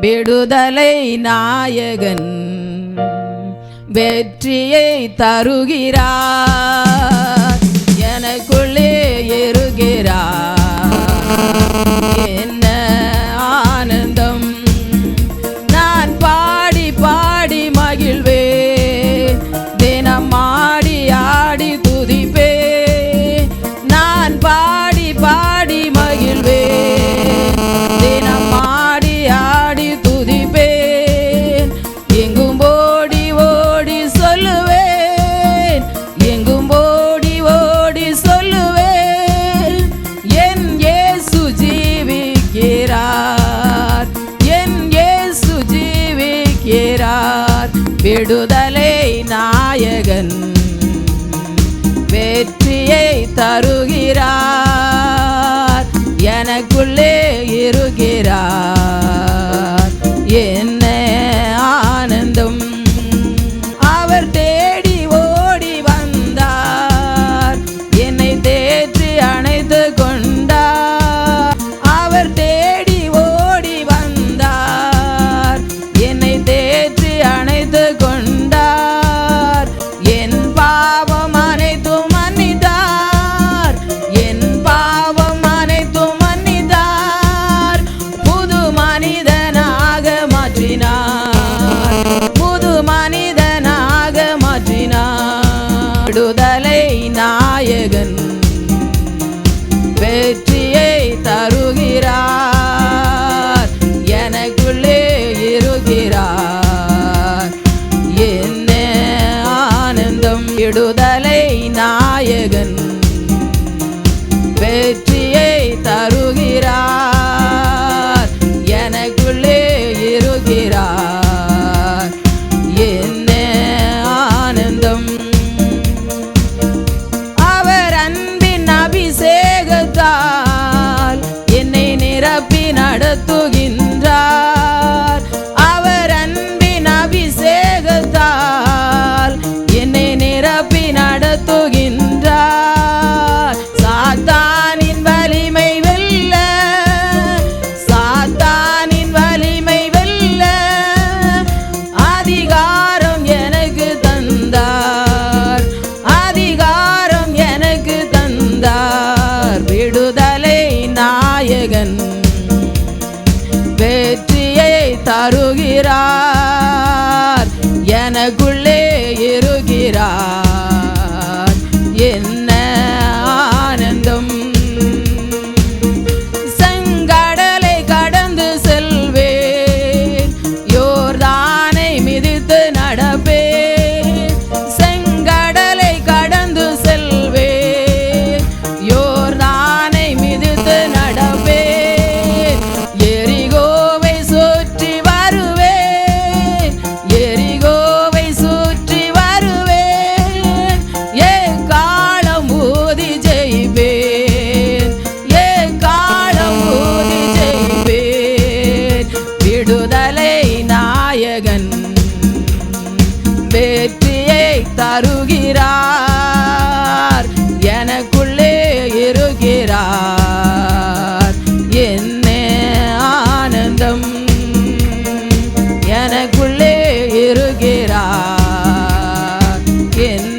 விடுதலை நாயகன் வெற்றியை தருகிறார். விடுதலை நாயகன். வெற்றியை தருகிறார். விடுதலை நாயகன். வெற்றியை தருகிறார். எனக்குள்ளே இருக்கிறார். என்ன ஆனந்தம்? விடுதலை நாயகன். வெற்றியை தருகிறார். தருகிறார் தருகிறார் எனக்குள்ளே இருக்கிறார். என்ன ஆனந்தம். எனக்குள்ளே இருக்கிறார். என்ன